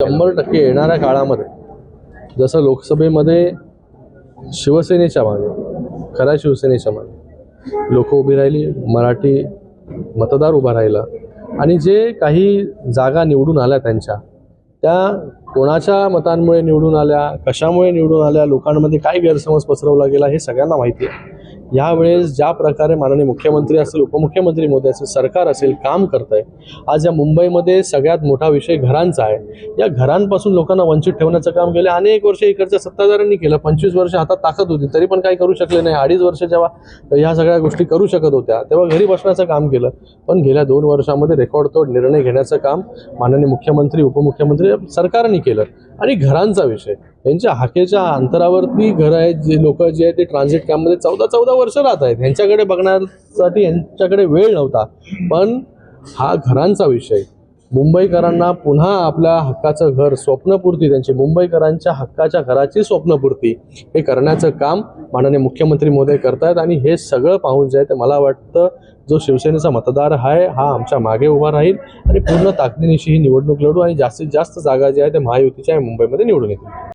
शंभर टक्के येणाऱ्या काळामध्ये जसं लोकसभेमध्ये शिवसेनेच्या मागे खऱ्या शिवसेनेच्या मागे लोक उभी राहिली मराठी मतदार उभा राहिला आणि जे काही जागा निवडून आल्या त्यांच्या त्या कोणाच्या मतांमुळे निवडून आल्या कशामुळे निवडून आल्या लोकांमध्ये काय गैरसमज पसरवला गेला हे सगळ्यांना माहिती आहे. यावेळेस ज्या प्रकारे माननीय मुख्यमंत्री असेल उपमुख्यमंत्री मोदी असेल सरकार असेल काम करत आहे आज या मुंबईमध्ये सगळ्यात मोठा विषय घरांचा आहे. या घरांपासून लोकांना वंचित ठेवण्याचं काम केलं. अनेक वर्ष इकडच्या सत्ताधाऱ्यांनी केलं. पंचवीस वर्ष हातात ताकद होती तरी पण काही करू शकले नाही. अडीच वर्ष जेव्हा ह्या सगळ्या गोष्टी करू शकत होत्या तेव्हा घरी बसण्याचं काम केलं. पण गेल्या दोन वर्षामध्ये रेकॉर्डतोड निर्णय घेण्याचं काम माननीय मुख्यमंत्री उपमुख्यमंत्री सरकारने केलं. आणि घरांचा विषय. यांच्या हाकेच्या अंतरावरती घरं आहेत जे लोक जे आहेत ते ट्रान्झिट कॅम्पमध्ये चौदा चौदा वर्ष राहत आहेत. यांच्याकडे बघण्यासाठी यांच्याकडे वेळ नव्हता. पण हा घरांचा विषय. मुंबईकरांना पुन्हा आपल्या हक्काचं घर स्वप्नपूर्ती त्यांची. मुंबईकरांच्या हक्काच्या घराची स्वप्नपूर्ती. हे करण्याचं काम माननीय मुख्यमंत्री महोदय करतायत आणि हे सगळं पाहून जे आहे ते मला वाटतं जो शिवसेनेचा मतदार आहे हा आमच्या मागे उभा राहील आणि पूर्ण ताकदीनिशी ही निवडणूक लढू आणि जास्तीत जास्त जागा ज्या आहे त्या महायुतीच्या मुंबईमध्ये निवडून येतील.